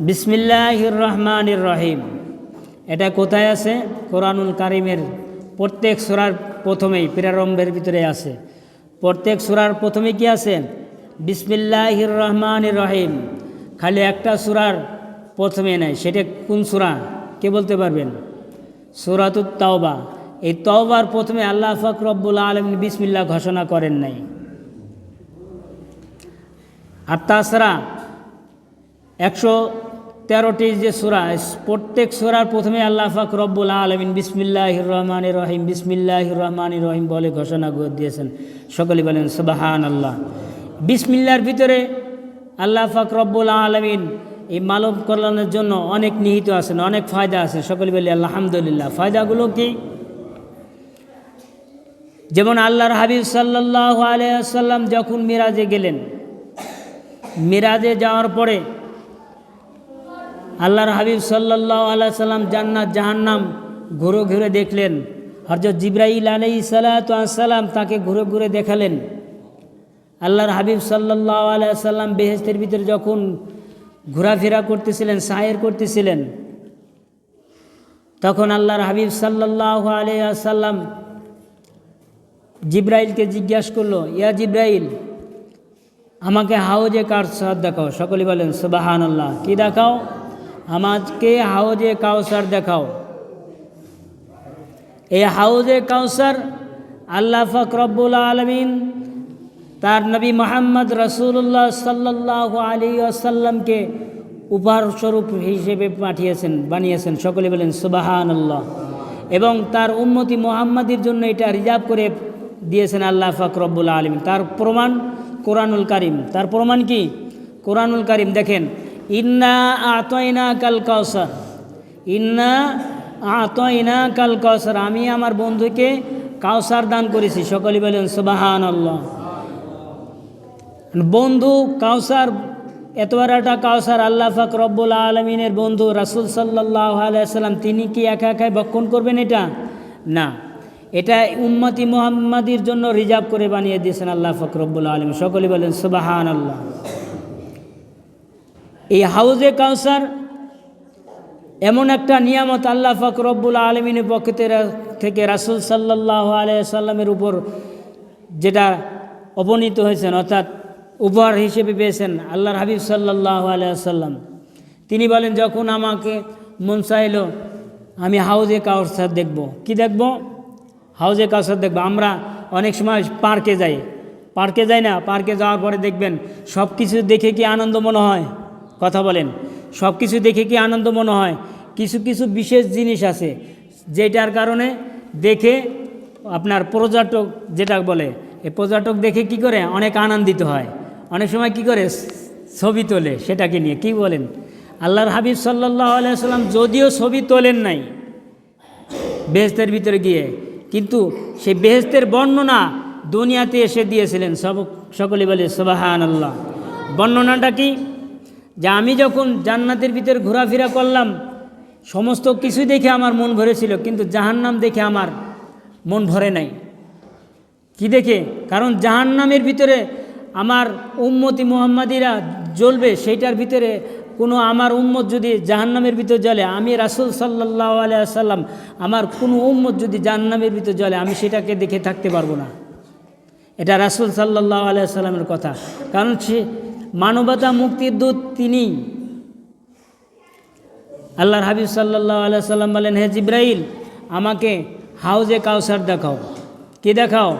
বিসমিল্লাহির রহমানির রহিম। এটা কোথায় আছে? কোরআনুল কারিমের প্রত্যেক সুরার প্রথমেই, প্রারম্ভের ভিতরে আছে। প্রত্যেক সুরার প্রথমে কি আছে? বিসমিল্লাহির রহমানির রহিম। খালি একটা সুরার প্রথমে নেই, সেটা কোন সুরা? কে বলতে পারবেন? সুরাতুত তাওবা। এই তওবার প্রথমে আল্লাহ ফকরব্বুল আলমিন বিসমিল্লা ঘোষণা করেন নাই। আর তাছাড়া একশো তেরোটি যে সুরা, প্রত্যেক সুরার প্রথমে আল্লাহ ফাক রব্বুল আলমিন বিসমিল্লাহ রহমান রহিম বিসমিল্লাহ রহমান রহিম বলে ঘোষণা করে দিয়েছেন। সকলে বলেন সুবাহান আল্লাহ বিসমিল্লার ভিতরে আল্লাহ ফাক রব্বুল আলমিন এই মানব কল্যাণের জন্য অনেক নিহিত আছেন, অনেক ফায়দা আছে। সকলে বলি আলহামদুলিল্লাহ। ফায়দাগুলো কি? যেমন আল্লাহর হাবিব সাল্লাহ আলিয়াল্লাম যখন মিরাজে গেলেন, মিরাজে যাওয়ার পরে আল্লাহর হাবিব সাল্লাহ আল্লাহ সাল্লাম জান্নাত, জাহান্নাম ঘুরে ঘুরে দেখলেন। হরজত জিব্রাইল আলাই সালাতাম তাকে ঘুরে ঘুরে দেখালেন। আল্লাহর হাবিব সাল্লাহ আলিয়া সাল্লাম বেহেস্তের ভিতরে যখন ঘোরাফেরা করতেছিলেন, সায়ের করতেছিলেন, তখন আল্লাহর হাবিব সাল্লাহ আলিয়া সাল্লাম জিব্রাইলকে জিজ্ঞাসা করল, ইয়া জিব্রাইল, আমাকে হাউজে কাউসার দেখাও? সকলে বলেন সুবাহান আল্লাহ কী দেখাও? আমাকে হাউজে কাউসার দেখাও। এই হাউজে কাউসার আল্লাহ ফকরব্বুল আলমিন তার নবী মোহাম্মদ রসুল্লাহ সাল্লাহ আলী আসাল্লামকে উপহারস্বরূপ হিসেবে পাঠিয়েছেন, বানিয়েছেন। সকলে বলেন সুবাহান আল্লাহ এবং তার উন্মতি মোহাম্মদের জন্য এটা রিজার্ভ করে দিয়েছেন আল্লাহ ফকরব্বুল আলমিন। তার প্রমাণ কোরআনুল কারিম। তার প্রমাণ কি? কোরআনুল কারিম, দেখেন ইন্না আতয়না কাল কাউসার। ইন্না আতয়না কাল কাউসার। আমি আমার বন্ধুকে কাউসার দান করেছি। সকলে বলেন সুবাহান আল্লাহ বন্ধু, কাউসার এত বড় একটা কাউসার আল্লাহ ফাক রব্বুল আলমিনের বন্ধু রাসুল সাল্লাহ আলাইসাল্লাম তিনি কি একা একাই ভক্ষণ করবেন এটা? না। এটা উম্মতি মোহাম্মদির জন্য রিজার্ভ করে বানিয়ে দিয়েছেন আল্লাহ ফকরবুল আলম সকলে বলেন সুবাহান আল্লাহ এই হাউজে কাউসার এমন একটা নিয়ামত আল্লাহ ফকরবুল আলমিনের পক্ষ থেকে রাসুল সাল্লাহ আলিয়াল্লামের উপর যেটা অবনীত হয়েছেন, অর্থাৎ উপহার হিসেবে পেয়েছেন আল্লাহর হাবিব সাল্লাহ আলিয়াল্লাম তিনি বলেন, যখন আমাকে মন চাইল, আমি হাউজে কাউসার দেখব। কি দেখব? হাউজে কাউসার দেখব। আমরা অনেক সময় পার্কে যাই। পার্কে যাই না, পার্কে যাওয়ার পরে দেখবেন সব কিছু দেখে কি আনন্দ মনে হয়? কথা বলেন। সব কিছু দেখে কি আনন্দ মনে হয়? কিছু কিছু বিশেষ জিনিস আছে, যেটার কারণে দেখে আপনার পর্যটক যেটা বলে এই পর্যটক দেখে কি করে? অনেক আনন্দিত হয়। অনেক সময় কি করে? ছবি তোলে সেটাকে নিয়ে। কি বলেন? আল্লাহর হাবিব সাল্লাহ আলাইসাল্লাম যদিও ছবি তোলেন নাই বেহেস্তের ভিতরে গিয়ে, কিন্তু সেই বেহেস্তের বর্ণনা দুনিয়াতে এসে দিয়েছিলেন। সব সকলে বলে সবাহান আল্লাহ বর্ণনাটা কি? যে আমি যখন জান্নাতের ভিতরে ঘোরাফেরা করলাম, সমস্ত কিছু দেখে আমার মন ভরেছিল কিন্তু জাহান্নাম দেখে আমার মন ভরে নাই। কি দেখে? কারণ জাহান্নামের ভিতরে আমার উম্মতি মোহাম্মদিরা জ্বলবে, সেইটার ভিতরে কোনো আমার উম্মত যদি জাহান্নামের ভিতর জ্বলে, আমি রাসুল সাল্লাহ আলিয়াল্লাম আমার কোনো উম্মত যদি জাহান্নামের ভিতর জ্বলে, আমি সেটাকে দেখে থাকতে পারব না। এটা রাসুল সাল্লাহ আলিয়াল্লামের কথা। কারণ সে মানবতা মুক্তির দূত তিনি। আল্লাহর হাবিব সাল্লাহ আলিয়া সাল্লাম বলেন, হে জিব্রাইল, আমাকে হাউজে কাউসার দেখাও। কি দেখাও?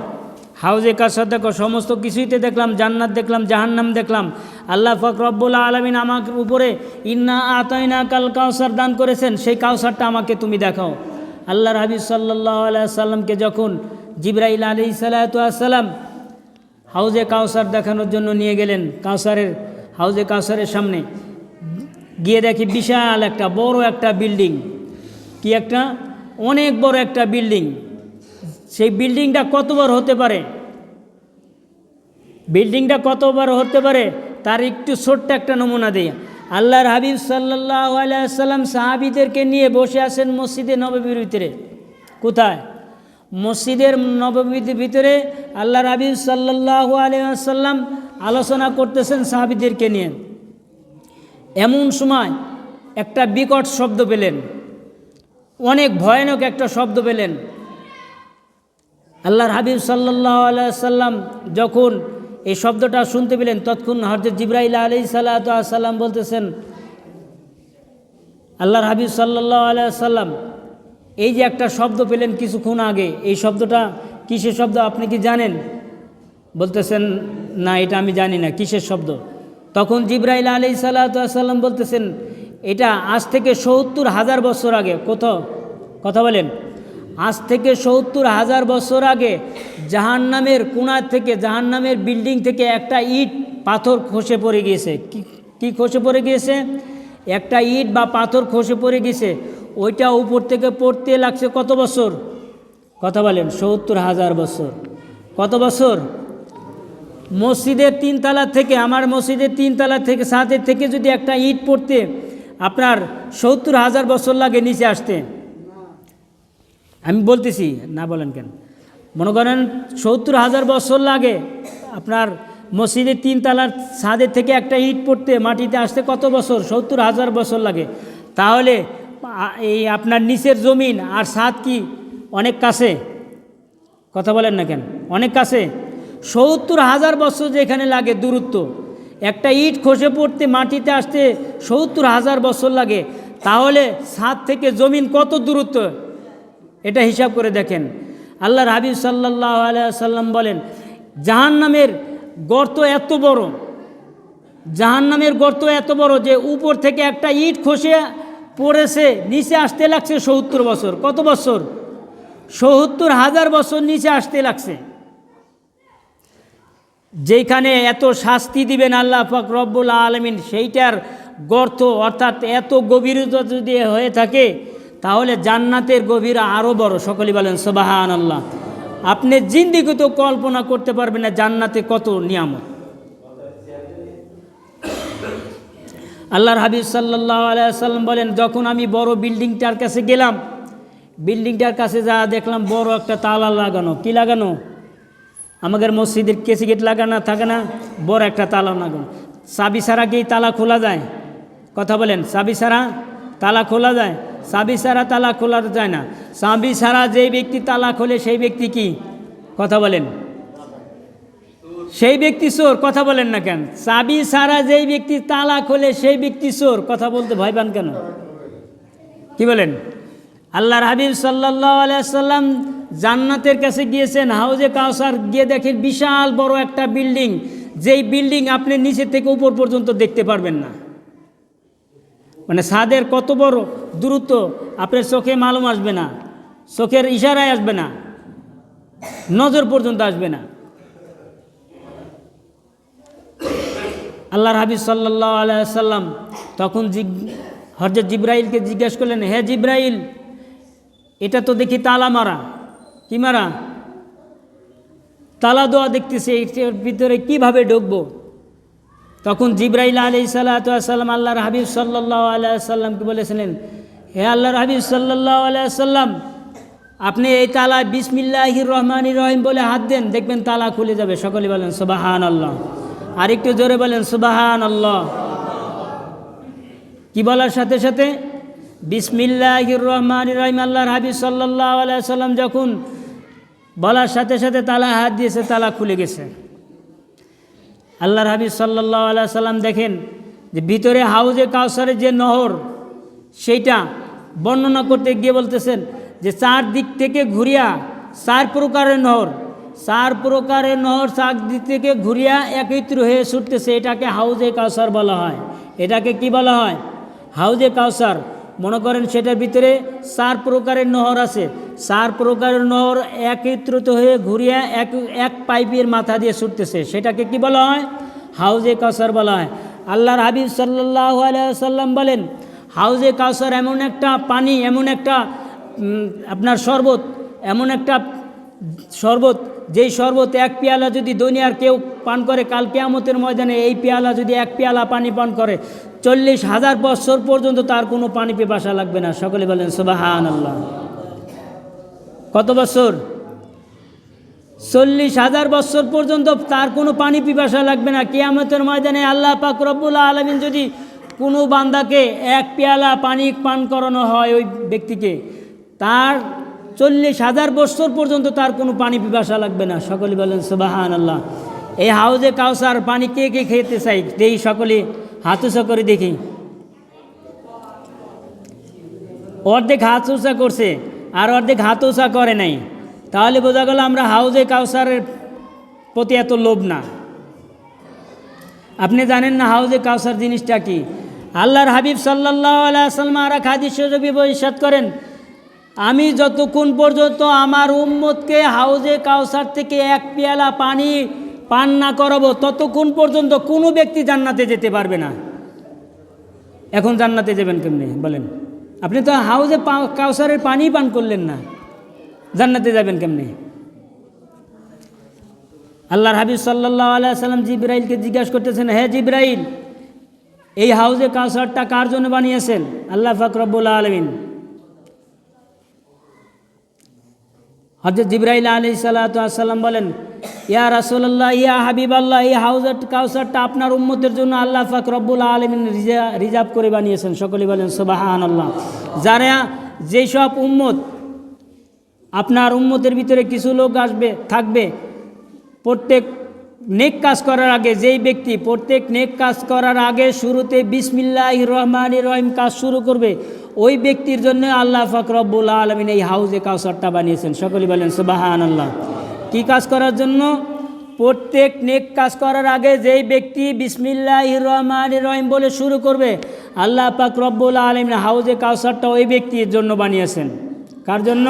হাউজে কাউসার দেখো, সমস্ত কিছুইতে দেখলাম, জান্নাত দেখলাম, জাহান্নাম দেখলাম। আল্লাহ ফকরব্বুল আলমিন আমার উপরে, ইন্না আতইনা কাল কাউসার দান করেছেন, সেই কাউসারটা আমাকে তুমি দেখাও। আল্লাহর হাবিব সাল্লাহ সাল্লামকে যখন জিব্রাইল আলি সাল্লাম হাউজে কাউসার দেখানোর জন্য নিয়ে গেলেন কাউসারের, হাউজে কাউসারের সামনে। গিয়ে দেখি বিশাল একটা, বড় একটা বিল্ডিং। কি একটা? অনেক বড় একটা বিল্ডিং। সেই বিল্ডিংটা কতবার হতে পারে? বিল্ডিংটা কতবার হতে পারে? তার একটু ছোট্ট একটা নমুনা দেয় আল্লাহর হাবিব সাল্লাহ আলাইসাল্লাম সাহাবিদেরকে নিয়ে বসে আছেন মসজিদে নববীর ভিতরে। কোথায়? মসজিদের নববীর ভিতরে আল্লাহর হাবিব সাল্লাহ আলিয়াল্লাম আলোচনা করতেছেন সাহাবিদেরকে নিয়ে। এমন সময় একটা বিকট শব্দ পেলেন। অনেক ভয়ানক একটা শব্দ পেলেন। আল্লাহর হাবিব সাল্লাহ সাল্লাম যখন এই শব্দটা শুনতে পেলেন তৎক্ষণ হরজত জিব্রাইল আলি সাল্লাহ সাল্লাম বলতেছেন আল্লাহর হাবিব সাল্লাহ সাল্লাম এই যে একটা শব্দ পেলেন কিছুক্ষণ আগে, এই শব্দটা কিসের শব্দ আপনি কি জানেন? বলতেছেন, না, এটা আমি জানি না, কিসের শব্দ? তখন জিব্রাইল আলি সাল্লাম বলতেছেন, এটা আজ থেকে সত্তর হাজার বছর আগে। কোথাও কথা বলেন। আজ থেকে সত্তর হাজার বছর আগে জাহান্নামের কোনার থেকে, জাহান্নামের বিল্ডিং থেকে একটা ইট পাথর খসে পড়ে গিয়েছে। কি কি খসে পড়ে গিয়েছে? একটা ইট বা পাথর খসে পড়ে গেছে ওইটা উপর থেকে পড়তে লাগছে কত বছর? কথা বলেন, সত্তর হাজার বছর। কত বছর? মসজিদের তিনতলা থেকে, আমার মসজিদের তিনতলা থেকে সাথে থেকে যদি একটা ইট পড়তে আপনার সত্তর হাজার বছর লাগে নিচে আসতে। আমি বলতেছি, না বলেন কেন? মনে করেন সত্তর হাজার বছর লাগে আপনার মসজিদের তিনতলার ছাদের থেকে একটা ইট পড়তে, মাটিতে আসতে কত বছর? সত্তর হাজার বছর লাগে। তাহলে এই আপনার নিচের জমিন আর ছাদ কি? অনেক কাছে। কথা বলেন না কেন? অনেক কাছে। সত্তর হাজার বছর যেখানে লাগে দূরত্ব। একটা ইট খসে পড়তে মাটিতে আসতে সত্তর হাজার বছর লাগে। তাহলে সাত থেকে জমিন কত দূরত্ব? এটা হিসাব করে দেখেন। আল্লাহর হাবিব সাল্লাহ সাল্লাম বলেন, জাহান্নামের গর্ত এত বড়। জাহান্নামের গর্ত এত বড় যে উপর থেকে একটা ইট খসে পড়েছে, নিচে আসতে লাগছে সত্তর বছর। কত বছর? সত্তর হাজার বছর নিচে আসতে লাগছে। যেখানে এত শাস্তি দিবেন আল্লাহ পাক রব্বুল আলমিন, সেইটার গর্ত অর্থাৎ এত গভীরতা যদি হয়ে থাকে, তাহলে জান্নাতের গভীর আরও বড়। সকলে বলেন সোবাহান আল্লাহ আপনি জিন্দিগি তো কল্পনা করতে পারবেন না জান্নাতে কত নিয়ামত। আল্লাহর হাবিব সাল্লাহ আলাইসাল্লাম বলেন, যখন আমি বড় বিল্ডিংটার কাছে গেলাম, বিল্ডিংটার কাছে যা দেখলাম, বড় একটা তালা লাগানো। কি লাগানো? আমাদের মসজিদের কেসি গেট লাগানো থাকে না? বড় একটা তালা লাগানো। চাবি ছাড়া কি তালা খোলা যায়? কথা বলেন, চাবি ছাড়া তালা খোলা যায়? চাবি ছাড়া তালা খোলা যায় না। চাবি ছাড়া যেই ব্যক্তি তালা খোলে, সেই ব্যক্তি কি? কথা বলেন। সেই ব্যক্তি চোর, কথা বলেন না কেন? চাবি ছাড়া যেই ব্যক্তি তালা খোলে সেই ব্যক্তি চোর, কথা বলতে ভয় পান কেন? কি বলেন? আল্লাহর হাবিব সাল্লাহ আলাইসাল্লাম জান্নাতের কাছে গিয়েছেন, হাউজে কাউসার গিয়ে দেখেন বিশাল বড় একটা বিল্ডিং, যেই বিল্ডিং আপনি নিচে থেকে উপর পর্যন্ত দেখতে পারবেন না। মানে ছাদের কত বড় দূরত্ব, আপনার চোখে মালুম আসবে না, চোখের ইশারায় আসবে না, নজর পর্যন্ত আসবে না। আল্লাহর হাবিব সাল্লাহ আলাইসাল্লাম তখন জিগ হরজত জিব্রাইলকে জিজ্ঞেস করলেন, হে জিব্রাইল, এটা তো দেখি তালা মারা। কি মারা? তালা দোয়া দেখতেছে এটার ভিতরে কীভাবে ঢুকবো? তখন জিব্রাইল আলি সাল্লাম আল্লাহর হাবিব সাল্লাহ আলাইসাল্লামকে বলেছিলেন, হে আল্লাহর হাবিব সাল্লাহ আলাইসাল্লাম আপনি এই তালা বিসমিল্লাহির রহমানি রহিম বলে হাত দেন, দেখবেন তালা খুলে যাবে। সকলে বলেন সুবাহান আল্লাহ আর একটু জোরে বলেন সুবাহান আল্লাহ কি বলার সাথে সাথে? বিসমিল্লাহির রহমান রহিম, আল্লাহর হাবিব সাল্লাহ আলাইসাল্লাম যখন বলার সাথে সাথে তালা হাত দিয়েছে, তালা খুলে গেছে। আল্লাহর হাবিব সাল্লাহ আলাই সাল্লাম দেখেন যে ভিতরে হাউজে কাউসারের যে নহর, সেইটা বর্ণনা করতে গিয়ে বলতেছেন যে চার দিক থেকে ঘুরিয়া চার প্রকারের নহর চার প্রকারের নহর চার দিক থেকে ঘুরিয়া একত্র হয়ে ছুটতেছে। এটাকে হাউজে কাউসার বলা হয়। এটাকে কি বলা হয়? হাউজে কাউসার। মনে করেন সেটার ভিতরে চার প্রকারের নহর আছে। চার প্রকারের নহর একত্রিত হয়ে ঘুরিয়া এক এক পাইপের মাথা দিয়ে ছুটতেছে। সেটাকে কি বলা হয়? হাউজে কাউসার বলা হয়। আল্লাহর হাবিব সাল্লাহ সাল্লাম বলেন, হাউজে কাউসার এমন একটা পানি, এমন একটা আপনার শরবত, এমন একটা শরবত, যেই শরবত এক পেয়ালা যদি দুনিয়ার কেউ পান করে, কাল কেয়ামতের ময়দানে এই পেয়ালা যদি এক পেয়ালা পানি পান করে, চল্লিশ হাজার বছর পর্যন্ত তার কোনো পানি পিপাসা লাগবে না। সকলে বলেন সুবাহান আল্লাহ কত বছর? চল্লিশ হাজার বছর পর্যন্ত তার কোনো পানি পিপাসা লাগবে না। কেয়ামতের ময়দানে আল্লাহ পাক রব্বুল আলমিন যদি কোনো বান্দাকে এক পেয়ালা পানি পান করানো হয় ওই ব্যক্তিকে, তার চল্লিশ হাজার বছর পর্যন্ত তার কোনো পানি পিপাসা লাগবে না। সকলে বলেন সুবাহান আল্লাহ এই হাউজে কাউসার পানি কে কে খেতে চাই? এই সকলে হাতুসা করে দেখি। অর্ধেক হাত উঁচা করছে আর অর্ধেক হাত উঁচা করে নাই। তাহলে বোঝা গেল আমরা হাউজে কাউসারের প্রতি এত লোভ না। আপনি জানেন না হাউজে কাউসার জিনিসটা কি? আল্লাহর হাবিব সাল্লাহ আলাইসাল্লাম আর হাদিস শরীফে করেন আমি যতক্ষণ পর্যন্ত আমার উম্মতকে হাউজে কাউসার থেকে এক পেয়ালা পানি পান না করাবো, ততক্ষণ পর্যন্ত কোনো ব্যক্তি জান্নাতে যেতে পারবে না। এখন জান্নাতে যাবেন কেমনি? বলেন। আপনি তো হাউজে কাউসারের পানি পান করলেন না। জান্নাতে যাবেন কেমনি? আল্লাহর হাবিব সাল্লাহ আলাইসাল্লাম জিব্রাইলকে জিজ্ঞাসা করতেছেন হ্যাঁ জিব্রাইল, এই হাউজে কাউসারটা কার জন্য বানিয়েছেন? আল্লাহ ফাকরবুল্লা আলমিন হজরত জিব্রাইল আলী সাল্লাম বলেন, ইয়া রাসুল্লাহ ইয়া হাবিব আল্লাহ ইয়া হাউজার কাউসারটা আপনার উম্মতের জন্য আল্লাহ ফাক রব্বুল আলমিন রিজার্ভ করে বানিয়েছেন। সকলে বলেন সুবাহান আল্লাহ যারা যেসব উম্মত, আপনার উম্মতের ভিতরে কিছু লোক আসবে, থাকবে, প্রত্যেক নেক কাজ করার আগে, যেই ব্যক্তি প্রত্যেক নেক কাজ করার আগে শুরুতে বিসমিল্লাহ রহমান রহিম কাজ শুরু করবে, ওই ব্যক্তির জন্য আল্লাহ ফকরবুল আলমিন এই হাউজে কাউসারটা বানিয়েছেন। সকলে বলেন সুবাহান আল্লাহ কী কাজ করার জন্য? প্রত্যেক নেক কাজ করার আগে যেই ব্যক্তি বিসমিল্লাহ রহমান রহিম বলে শুরু করবে, আল্লাহ পাক রব্বুল আলমিন হাউজে কাউসারটা ওই ব্যক্তির জন্য বানিয়েছেন। কার জন্য?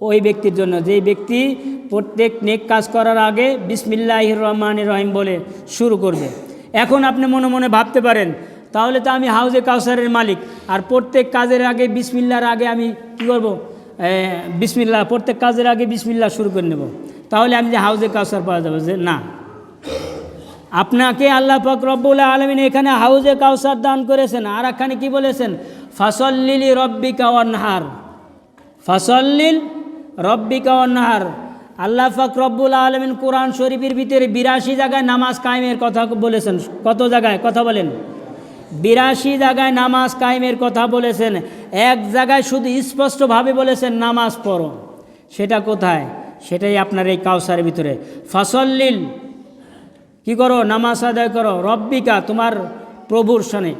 ওই ব্যক্তির জন্য। যেই ব্যক্তি প্রত্যেক নেক কাজ করার আগে বিসমিল্লাহ রহমান রহিম বলে শুরু করবে। এখন আপনি মনে মনে ভাবতে পারেন তাহলে তো আমি হাউজে কাউসারের মালিক। আর প্রত্যেক কাজের আগে বিসমিল্লার আগে আমি কী করব? এ, বিসমিল্লাহ প্রত্যেক কাজের আগে বিসমিল্লাহ শুরু করে নেব। তাহলে আমি যে হাউজে কাউসার পাওয়া যাবে যে না। আপনাকে আল্লাহ পাক রব্বুল আলমিন এখানে হাউজে কাউসার দান করেছেন। আর এখানে কি বলেছেন? ফাসল্লিলি রব্বিকা অনহার ফাসল্লিল রব্বিকা অনহার আল্লাহ পাক রব্বুল আলমিন কোরআন শরীফের ভিতরে বিরাশি জায়গায় নামাজ কায়েমের কথা বলেছেন। কত জায়গায়? কথা বলেন। বিরাশি জায়গায় নামাজ কায়েমের কথা বলেছেন। এক জায়গায় শুধু স্পষ্টভাবে বলেছেন, নামাজ পড়ো। সেটা কোথায়? সেটাই আপনার এই কাউসারের ভিতরে। ফাসল্লিল, কি করো? নামাজ আদায় করো। রব্বিকা, তোমার প্রভুর সনে।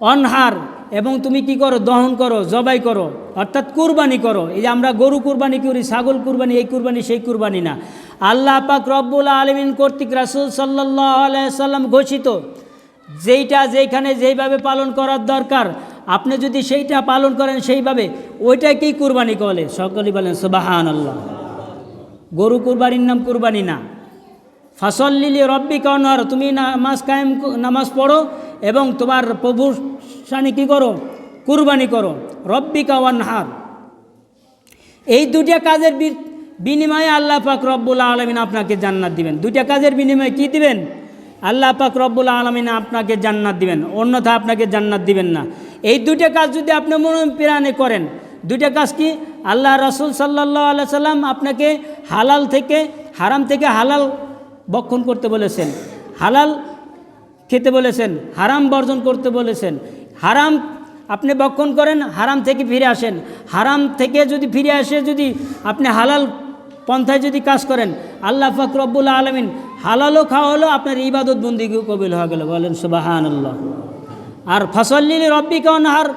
অনহার এবং তুমি কি করো? দহন করো, জবাই করো, অর্থাৎ কুরবানি করো। এই যে আমরা গরু কুরবানি করি, ছাগল কুরবানি, এই কুরবানি, সেই কুরবানি না। আল্লাহ পাক রব্বুল আলমিন কর্তৃক রাসুল সাল্লাহ আলাইসাল্লাম ঘোষিত, যেইটা যেইখানে যেইভাবে পালন করার দরকার, আপনি যদি সেইটা পালন করেন সেইভাবে, ওইটাকেই কুরবানি বলে। সকলেই বলেন সুবাহান আল্লাহ গরু কুরবানির নাম কুরবানি না। ফাসল্লিলি রব্বি কনর তুমি নামাজ কায়েম নামাজ পড়ো এবং তোমার প্রভুর সানি কী করো? কুরবানি করো। রব্বি কাওয়ানহার এই দুটা কাজের বিনিময়ে আল্লাহ পাক রব্বুল আলমিন আপনাকে জান্নাত দিবেন। দুটা কাজের বিনিময়ে কি দিবেন? আল্লাহ পাক রব্বুল আলমিন আপনাকে জান্নাত দিবেন। অন্যথা আপনাকে জান্নাত দিবেন না। এই দুটা কাজ যদি আপনি মনে প্রাণে করেন, দুইটা কাজ কি? আল্লাহ রসুল সাল্লাহ আল্লাহ সাল্লাম আপনাকে হালাল থেকে, হারাম থেকে হালাল বক্ষণ করতে বলেছেন, হালাল খেতে বলেছেন, হারাম বর্জন করতে বলেছেন। হারাম আপনি বক্ষণ করেন, হারাম থেকে ফিরে আসেন। হারাম থেকে যদি ফিরে আসে, যদি আপনি হালাল পন্থায় যদি কাজ করেন, আল্লাহ ফাক রব্বুল আলমিন হালালও খাওয়া হলো আপনার ইবাদত বন্দিকেও কবিল হয়ে গেল। বলেন সুবাহান আল্লাহ আর ফসল্লিল রব্বিকা অনহার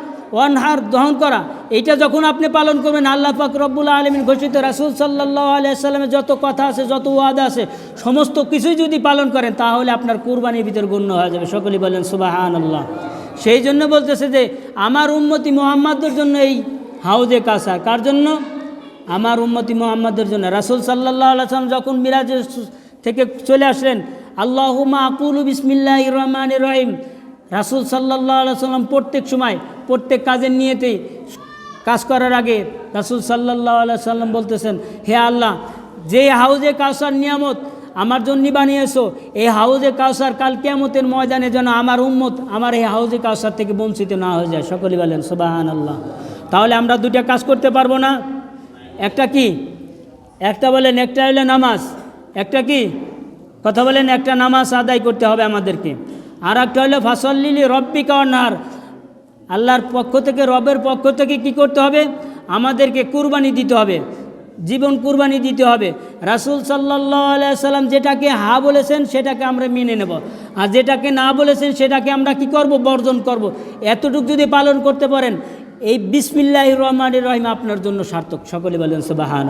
অনহার দহন করা। এইটা যখন আপনি পালন করবেন, আল্লাহ পাক রব্বুল আলমিন ঘোষিত রাসুল সাল্লাহ আলিয়াল্লামের যত কথা আছে, যত ওয়াদা আছে, সমস্ত কিছুই যদি পালন করেন, তাহলে আপনার কুরবানির ভিতর গণ্য হয়ে যাবে। সকলেই বলেন সুবাহান আল্লাহ সেই জন্য বলতেছে যে, আমার উন্মতি মোহাম্মদের জন্য এই হাউজে কাসার। কার জন্য? আমার উন্মতি মোহাম্মদের জন্য। রাসুল সাল্লাহ আলাইসালাম যখন মিরাজ থেকে চলে আসলেন আল্লাহুমা আকুল বিসমিল্লাহ রহমান রহিম। রাসুল সাল্লাহ সাল্লাম প্রত্যেক সময়, প্রত্যেক কাজের নিয়েতেই কাজ করার আগে রাসুল সাল্লাহ সাল্লাম বলতেছেন, হে আল্লাহ যে হাউজে কাউসার নিয়ামত আমার জন্য বানিয়েছো, এই হাউজে কাউসার কাল কেয়ামতের ময়দানে যেন আমার উম্মত আমার এই হাউজে কাউসার থেকে বঞ্চিত না হয়ে যায়। সকলে বলেন সুবাহান আল্লাহ তাহলে আমরা দুটা কাজ করতে পারব না? একটা কি? একটা বলেন, একটা হলে নামাজ। একটা কি? কথা বলেন, একটা নামাজ আদায় করতে হবে আমাদেরকে। আর একটা হলো, ফাসল্লিলি রব্বি কাওয়ার আল্লাহর পক্ষ থেকে, রবের পক্ষ থেকে কি করতে হবে? আমাদেরকে কুরবানি দিতে হবে। জীবন কুরবানি দিতে হবে। রাসুল সাল্লাহ সাল্লাম যেটাকে হা বলেছেন, সেটাকে আমরা মেনে নেব। আর যেটাকে না বলেছেন, সেটাকে আমরা কি করব? বর্জন করব। এতটুকু যদি পালন করতে পারেন, এই বিসমিল্লাহ রহমান রহিম আপনার জন্য সার্থক। সকলে বলেন সুবাহান